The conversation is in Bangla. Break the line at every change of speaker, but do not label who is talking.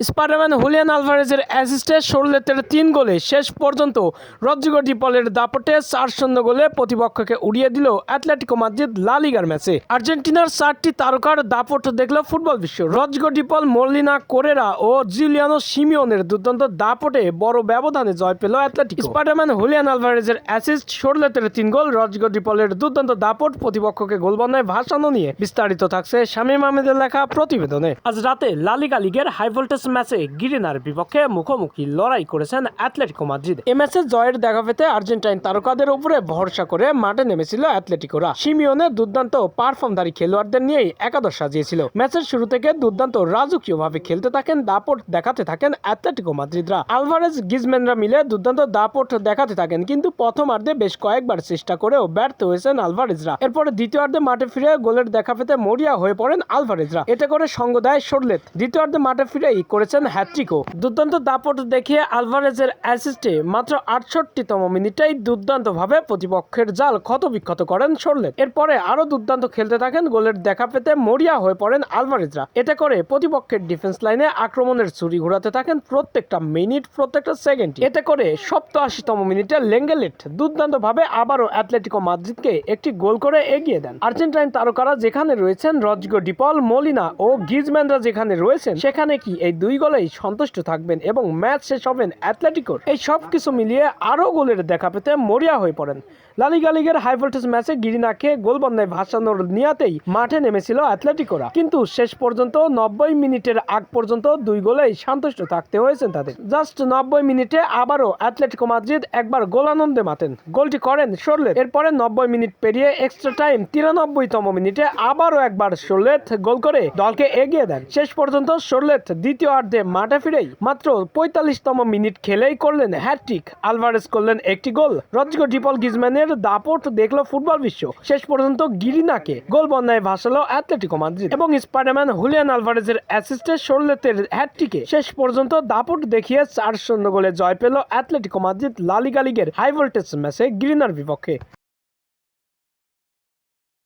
স্পাইডারম্যান হুলিয়ান আলভারেজের অ্যাসিস্টে শরলেতের তিন গোলে। শেষ পর্যন্ত রদ্রিগো ডিপলের দাপটে চার শূন্য গোলে প্রতিপক্ষকে উড়িয়ে দিল অ্যাটলেটিকো মাদ্রিদ লা লিগার ম্যাচে। আর্জেন্টিনার চারটি তারকার দাপট দেখল ফুটবল বিশ্ব। Rodrigo De Paul Molina Correa ও জিউলিয়ানো সিমিওনের দুর্দান্ত দাপটে বড় ব্যবধানে জয় পেল অ্যাটলেটিকো। স্পাইডারম্যান হুলিয়ান আলভারেজের অ্যাসিস্ট শরলেতের তিন গোল, রদ্রিগো ডিপলের দুর্দান্ত দাপট প্রতিপক্ষকে গোলবন্ধায় ভাসানো নিয়ে বিস্তারিত থাকছে শামীম আহমেদের লেখা প্রতিবেদনে। আজ রাতে লালিগা লিগের হাই ভোল্টেজ ম্যাচে গিরিনার বিপক্ষে মুখোমুখি লড়াই করেছেন অ্যাটলেটিকো মাদ্রিদ। এ ম্যাচে জয়ের দেখা পেতে আর্জেন্টাইন তারকাদের উপরে ভরসা করে মাঠে নেমেছিল অ্যাটলেটিকোরা। সিমিওনের দুর্দান্ত পারফর্মধারী খেলোয়াড়দের নিয়েই একাদশ সাজিয়েছিল। ম্যাচের শুরু থেকে দুর্দান্ত রাজকীয়ভাবে খেলতে থাকেন, দাপট দেখাতে থাকেন অ্যাটলেটিকো মাদ্রিদরা। আলভারেজ গিজম্যানরা মিলে দুর্দান্ত দাপট দেখাতে থাকেন, কিন্তু প্রথমার্ধে বেশ কয়েকবার চেষ্টা করেও ব্যর্থ হয়েছেন আলভারেজরা। এরপরে দ্বিতীয়ার্ধে মাঠে ফিরে গোলের দেখা পেতে মরিয়া হয়ে পড়েন আলভারেজরা। এতে করে সঙ্গ দেয় শরলেত দ্বিতীয়ার্ধে মাঠে ফিরেই করেছেন হ্যাট্রিকও দুর্দান্ত দাপট দেখিয়ে আলভারেজের অ্যাসিস্টে মাত্র আটষট্টিতম মিনিটেই দুর্দান্তভাবে প্রতিপক্ষের জাল ক্ষতবিক্ষত করেন শরলেত এরপরে আরও দুর্দান্ত খেলতে থাকেন গোলের দেখা পেতে মরিয়া হয়ে পড়েন আলভারেজরা। এতে করে প্রতিপক্ষের ডিফেন্স লাইনে আক্রমণের ছুরি ঘোরাতে থাকেন প্রত্যেকটা মিনিট, প্রত্যেকটা সেকেন্ড। এতে করে সপ্তাশিতম মিনিটে লেঙ্গেলেট দুর্দান্তভাবে আবারও অ্যাটলেটিকো মাদ্রিদকে একটি গোল করে এগিয়ে দেন। আর্জেন্টাইন তারকারা যেখানে রয়েছেন রজগো ডিপল, মলিনা ও গিজম্যানরা যেখানে রয়েছেন, সেখানে কি এই দুই গোলেই সন্তুষ্ট থাকবেন এবং ম্যাচ শেষ হবেন অ্যাটলেটিকোর। এই সব কিছু মিলিয়ে আরও গোলের দেখা পেতে মরিয়া হয়ে পড়েন। লালিগা লিগের হাই ভোল্টেজ ম্যাচে গিরিনাকে গোলবন্ধায় ভাসানোর নিয়াতেই মাঠে নেমেছিল অ্যাটলেটিকোরা। কিন্তু শেষ পর্যন্ত নব্বই মিনিটের আগ পর্যন্ত দুই গোলেই সন্তুষ্ট থাকতে হয়েছেন তাদের। জাস্ট নব্বই মিনিটে আবারও অ্যাটলেটিকো মাদ্রিদ একবার গোল গোলানন্দে মাতেন। গোলটি করেন শোরলেত এরপরে নব্বই মিনিট পেরিয়ে এক্সট্রা টাইম তিরানব্বইতম মিনিটে আবারও একবার শোরলেত গোল করে দলকে এগিয়ে দেন। শেষ পর্যন্ত শোরলেত দ্বিতীয় অর্ধে মাঠে ফিরেই মাত্র পঁয়তাল্লিশতম মিনিট খেলেই করলেন হ্যাট্রিক আলভারেজ করলেন একটি গোল। রদ্রিগো ডিপল গিজম্যানের দাপট দেখল ফুটবল বিশ্ব। শেষ পর্যন্ত গিরিনাকে গোল বন্যায় ভাসালো অ্যাটলেটিকো মাদ্রিদ। এবং স্পাইডারম্যান হুলিয়ান আলভারেজের অ্যাসিস্টে শোরলেতের হ্যাট্রিকে শেষ পর্যন্ত দাপট দেখিয়ে চার শূন্য গোলে জয় পেল অ্যাটলেটিকো মাদ্রিদ লালিগা লিগের হাই ভোল্টেজ ম্যাচে গ্রিনার বিপক্ষে।